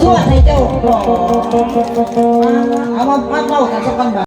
ชั่วให้เจ้าเอามามาเล่ากันสักวันบา